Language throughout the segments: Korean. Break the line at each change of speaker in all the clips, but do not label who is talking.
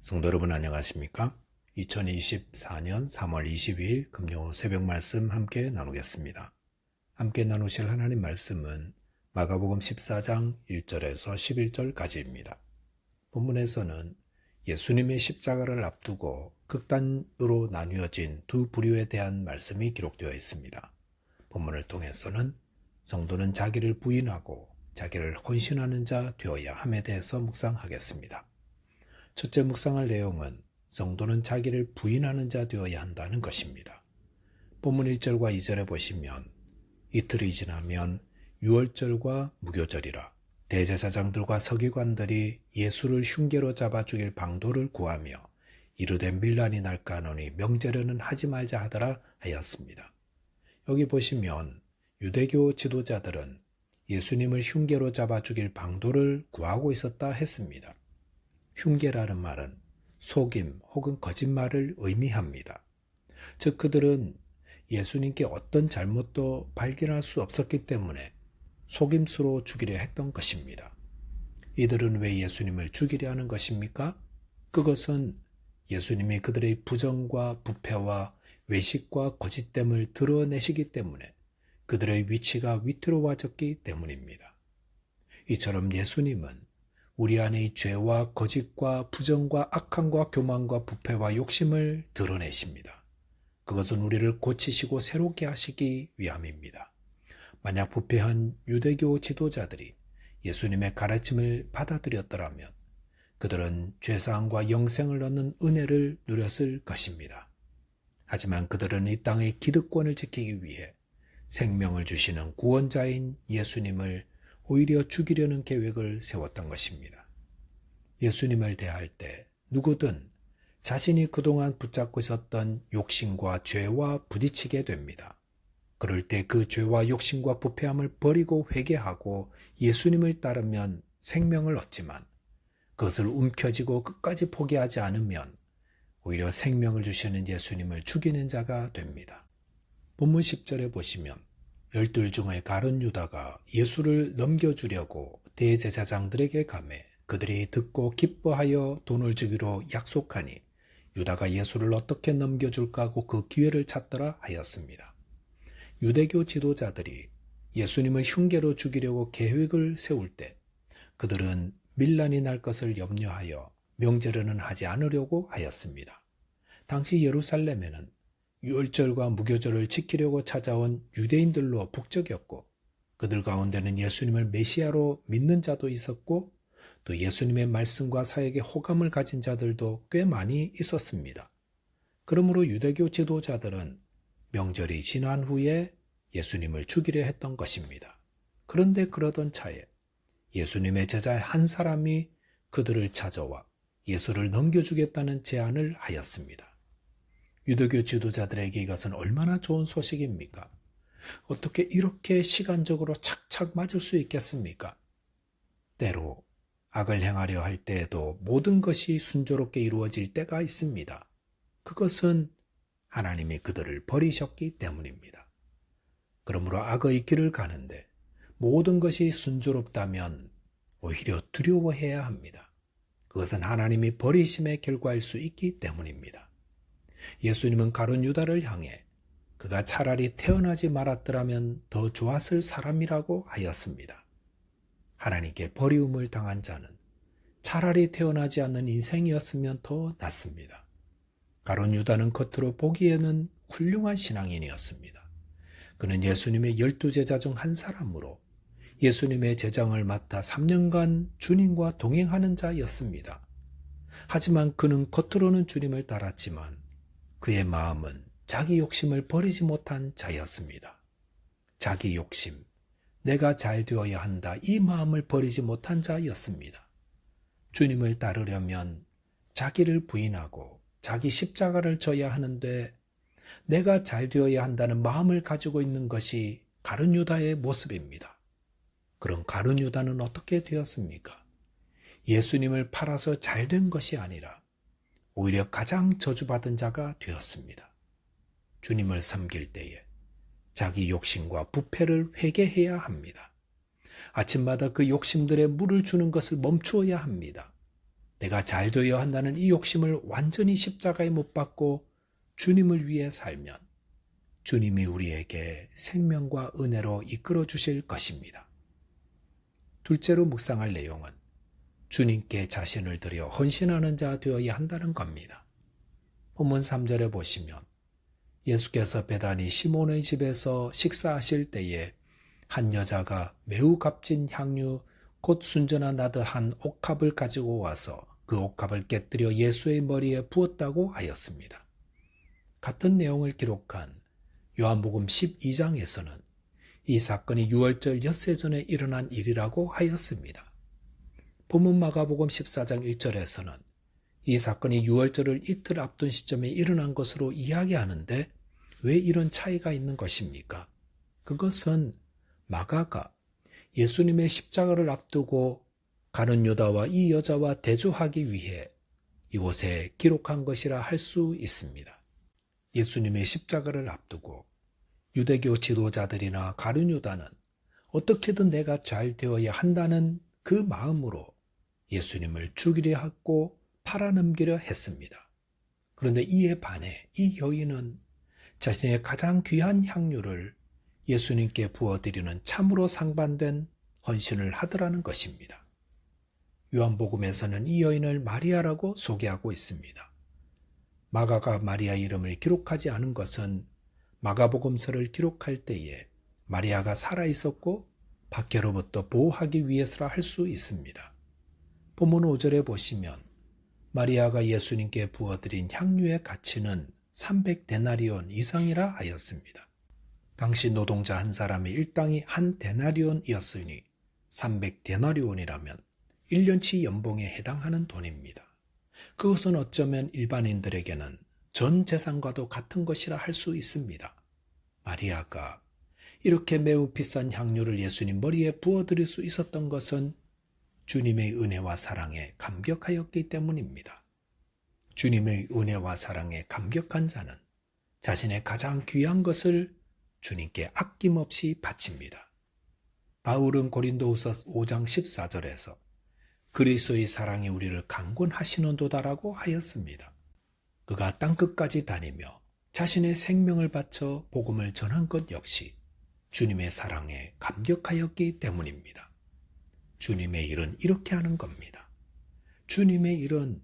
성도 여러분 안녕하십니까? 2024년 3월 22일 금요 새벽 말씀 함께 나누겠습니다. 함께 나누실 하나님 말씀은 마가복음 14장 1절에서 11절까지입니다. 본문에서는 예수님의 십자가를 앞두고 극단으로 나뉘어진 두 부류에 대한 말씀이 기록되어 있습니다. 본문을 통해서는 성도는 자기를 부인하고 자기를 헌신하는 자 되어야 함에 대해서 묵상하겠습니다. 첫째 묵상할 내용은 성도는 자기를 부인하는 자 되어야 한다는 것입니다. 본문 1절과 2절에 보시면 이틀이 지나면 유월절과 무교절이라 대제사장들과 서기관들이 예수를 흉계로 잡아 죽일 방도를 구하며 이르되 밀란이 날까 하노니 명제로는 하지 말자 하더라 하였습니다. 여기 보시면 유대교 지도자들은 예수님을 흉계로 잡아 죽일 방도를 구하고 있었다 했습니다. 흉계라는 말은 속임 혹은 거짓말을 의미합니다. 즉 그들은 예수님께 어떤 잘못도 발견할 수 없었기 때문에 속임수로 죽이려 했던 것입니다. 이들은 왜 예수님을 죽이려 하는 것입니까? 그것은 예수님이 그들의 부정과 부패와 외식과 거짓됨을 드러내시기 때문에 그들의 위치가 위태로워졌기 때문입니다. 이처럼 예수님은 우리 안의 죄와 거짓과 부정과 악함과 교만과 부패와 욕심을 드러내십니다. 그것은 우리를 고치시고 새롭게 하시기 위함입니다. 만약 부패한 유대교 지도자들이 예수님의 가르침을 받아들였더라면 그들은 죄사함과 영생을 얻는 은혜를 누렸을 것입니다. 하지만 그들은 이 땅의 기득권을 지키기 위해 생명을 주시는 구원자인 예수님을 오히려 죽이려는 계획을 세웠던 것입니다. 예수님을 대할 때 누구든 자신이 그동안 붙잡고 있었던 욕심과 죄와 부딪히게 됩니다. 그럴 때 그 죄와 욕심과 부패함을 버리고 회개하고 예수님을 따르면 생명을 얻지만 그것을 움켜쥐고 끝까지 포기하지 않으면 오히려 생명을 주시는 예수님을 죽이는 자가 됩니다. 본문 10절에 보시면 열둘 중의 가론 유다가 예수를 넘겨주려고 대제사장들에게 가매 그들이 듣고 기뻐하여 돈을 주기로 약속하니 유다가 예수를 어떻게 넘겨줄까 하고 그 기회를 찾더라 하였습니다. 유대교 지도자들이 예수님을 흉계로 죽이려고 계획을 세울 때 그들은 밀란이 날 것을 염려하여 명제로는 하지 않으려고 하였습니다. 당시 예루살렘에는 유월절과 무교절을 지키려고 찾아온 유대인들로 북적였고 그들 가운데는 예수님을 메시아로 믿는 자도 있었고 또 예수님의 말씀과 사역에 호감을 가진 자들도 꽤 많이 있었습니다. 그러므로 유대교 지도자들은 명절이 지난 후에 예수님을 죽이려 했던 것입니다. 그런데 그러던 차에 예수님의 제자의 한 사람이 그들을 찾아와 예수를 넘겨주겠다는 제안을 하였습니다. 유대교 지도자들에게 이것은 얼마나 좋은 소식입니까? 어떻게 이렇게 시간적으로 착착 맞을 수 있겠습니까? 때로 악을 행하려 할 때에도 모든 것이 순조롭게 이루어질 때가 있습니다. 그것은 하나님이 그들을 버리셨기 때문입니다. 그러므로 악의 길을 가는데 모든 것이 순조롭다면 오히려 두려워해야 합니다. 그것은 하나님이 버리심의 결과일 수 있기 때문입니다. 예수님은 가론 유다를 향해 그가 차라리 태어나지 말았더라면 더 좋았을 사람이라고 하였습니다. 하나님께 버리움을 당한 자는 차라리 태어나지 않는 인생이었으면 더 낫습니다. 가론 유다는 겉으로 보기에는 훌륭한 신앙인이었습니다. 그는 예수님의 열두 제자 중 한 사람으로 예수님의 제장을 맡아 3년간 주님과 동행하는 자였습니다. 하지만 그는 겉으로는 주님을 따랐지만 그의 마음은 자기 욕심을 버리지 못한 자였습니다. 자기 욕심, 내가 잘 되어야 한다 이 마음을 버리지 못한 자였습니다. 주님을 따르려면 자기를 부인하고 자기 십자가를 져야 하는데 내가 잘 되어야 한다는 마음을 가지고 있는 것이 가룟 유다의 모습입니다. 그럼 가룟 유다는 어떻게 되었습니까? 예수님을 팔아서 잘 된 것이 아니라 오히려 가장 저주받은 자가 되었습니다. 주님을 섬길 때에 자기 욕심과 부패를 회개해야 합니다. 아침마다 그 욕심들에 물을 주는 것을 멈추어야 합니다. 내가 잘 되어야 한다는 이 욕심을 완전히 십자가에 못 박고 주님을 위해 살면 주님이 우리에게 생명과 은혜로 이끌어 주실 것입니다. 둘째로 묵상할 내용은 주님께 자신을 들여 헌신하는 자 되어야 한다는 겁니다. 본문 3절에 보시면 예수께서 베다니 시몬의 집에서 식사하실 때에 한 여자가 매우 값진 향유 곧 순전한 나드한 옥합을 가지고 와서 그 옥합을 깨뜨려 예수의 머리에 부었다고 하였습니다. 같은 내용을 기록한 요한복음 12장에서는 이 사건이 6월절 엿새 전에 일어난 일이라고 하였습니다. 본문 마가복음 14장 1절에서는 이 사건이 6월절을 이틀 앞둔 시점에 일어난 것으로 이야기하는데 왜 이런 차이가 있는 것입니까? 그것은 마가가 예수님의 십자가를 앞두고 가는 유다와 이 여자와 대조하기 위해 이곳에 기록한 것이라 할 수 있습니다. 예수님의 십자가를 앞두고 유대교 지도자들이나 가룟 유다는 어떻게든 내가 잘 되어야 한다는 그 마음으로 예수님을 죽이려 하고 팔아넘기려 했습니다. 그런데 이에 반해 이 여인은 자신의 가장 귀한 향유를 예수님께 부어드리는 참으로 상반된 헌신을 하더라는 것입니다. 요한복음에서는 이 여인을 마리아라고 소개하고 있습니다. 마가가 마리아 이름을 기록하지 않은 것은 마가복음서를 기록할 때에 마리아가 살아 있었고 밖에로부터 보호하기 위해서라 할 수 있습니다. 본문 5절에 보시면 마리아가 예수님께 부어드린 향유의 가치는 300데나리온 이상이라 하였습니다. 당시 노동자 한 사람의 일당이 한 데나리온이었으니 300데나리온이라면 1년치 연봉에 해당하는 돈입니다. 그것은 어쩌면 일반인들에게는 전 재산과도 같은 것이라 할 수 있습니다. 마리아가 이렇게 매우 비싼 향유를 예수님 머리에 부어드릴 수 있었던 것은 주님의 은혜와 사랑에 감격하였기 때문입니다. 주님의 은혜와 사랑에 감격한 자는 자신의 가장 귀한 것을 주님께 아낌없이 바칩니다. 바울은 고린도후서 5장 14절에서 그리스도의 사랑이 우리를 강권하시는도다라고 하였습니다. 그가 땅 끝까지 다니며 자신의 생명을 바쳐 복음을 전한 것 역시 주님의 사랑에 감격하였기 때문입니다. 주님의 일은 이렇게 하는 겁니다. 주님의 일은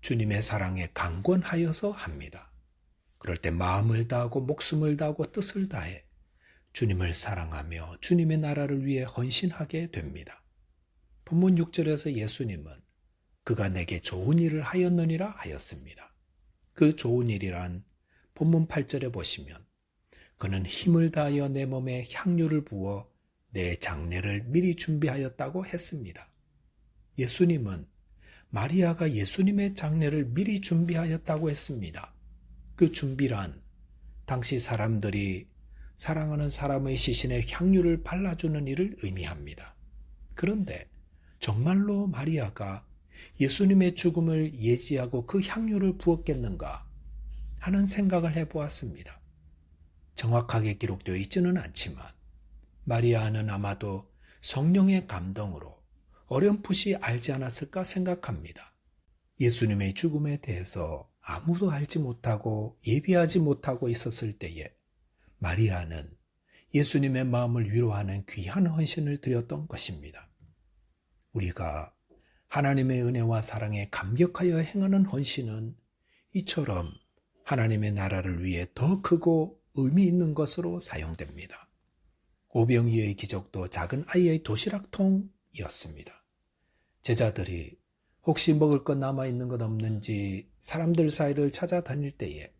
주님의 사랑에 강권하여서 합니다. 그럴 때 마음을 다하고 목숨을 다하고 뜻을 다해 주님을 사랑하며 주님의 나라를 위해 헌신하게 됩니다. 본문 6절에서 예수님은 그가 내게 좋은 일을 하였느니라 하였습니다. 그 좋은 일이란 본문 8절에 보시면 그는 힘을 다하여 내 몸에 향유를 부어 내 장례를 미리 준비하였다고 했습니다. 예수님은 마리아가 예수님의 장례를 미리 준비하였다고 했습니다. 그 준비란 당시 사람들이 사랑하는 사람의 시신에 향유를 발라주는 일을 의미합니다. 그런데 정말로 마리아가 예수님의 죽음을 예지하고 그 향유를 부었겠는가 하는 생각을 해보았습니다. 정확하게 기록되어 있지는 않지만 마리아는 아마도 성령의 감동으로 어렴풋이 알지 않았을까 생각합니다. 예수님의 죽음에 대해서 아무도 알지 못하고 예비하지 못하고 있었을 때에 마리아는 예수님의 마음을 위로하는 귀한 헌신을 드렸던 것입니다. 우리가 하나님의 은혜와 사랑에 감격하여 행하는 헌신은 이처럼 하나님의 나라를 위해 더 크고 의미 있는 것으로 사용됩니다. 오병이의 기적도 작은 아이의 도시락통이었습니다. 제자들이 혹시 먹을 것 남아 있는 것 없는지 사람들 사이를 찾아다닐 때에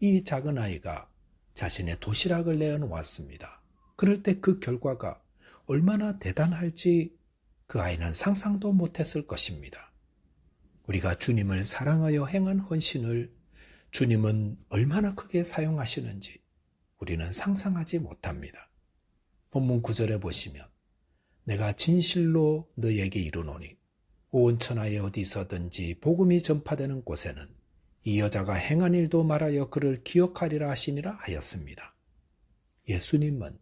이 작은 아이가 자신의 도시락을 내어놓았습니다. 그럴 때 그 결과가 얼마나 대단할지 그 아이는 상상도 못했을 것입니다. 우리가 주님을 사랑하여 행한 헌신을 주님은 얼마나 크게 사용하시는지 우리는 상상하지 못합니다. 본문 9절에 보시면 내가 진실로 너에게 이르노니 온 천하에 어디서든지 복음이 전파되는 곳에는 이 여자가 행한 일도 말하여 그를 기억하리라 하시니라 하였습니다. 예수님은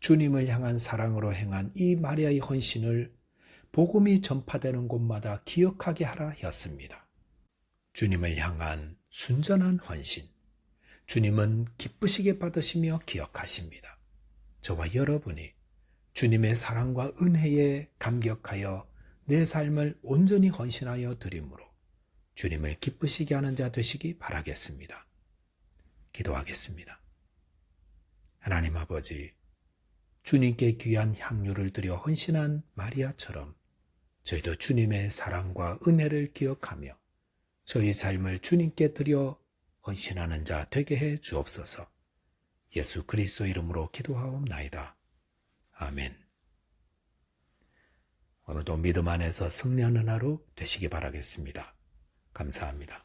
주님을 향한 사랑으로 행한 이 마리아의 헌신을 복음이 전파되는 곳마다 기억하게 하라 했습니다. 주님을 향한 순전한 헌신. 주님은 기쁘시게 받으시며 기억하십니다. 저와 여러분이 주님의 사랑과 은혜에 감격하여 내 삶을 온전히 헌신하여 드림으로 주님을 기쁘시게 하는 자 되시기 바라겠습니다. 기도하겠습니다. 하나님 아버지, 주님께 귀한 향유를 드려 헌신한 마리아처럼 저희도 주님의 사랑과 은혜를 기억하며 저희 삶을 주님께 드려 헌신하는 자 되게 해 주옵소서. 예수 그리스도 이름으로 기도하옵나이다. 아멘. 오늘도 믿음 안에서 승리하는 하루 되시기 바라겠습니다. 감사합니다.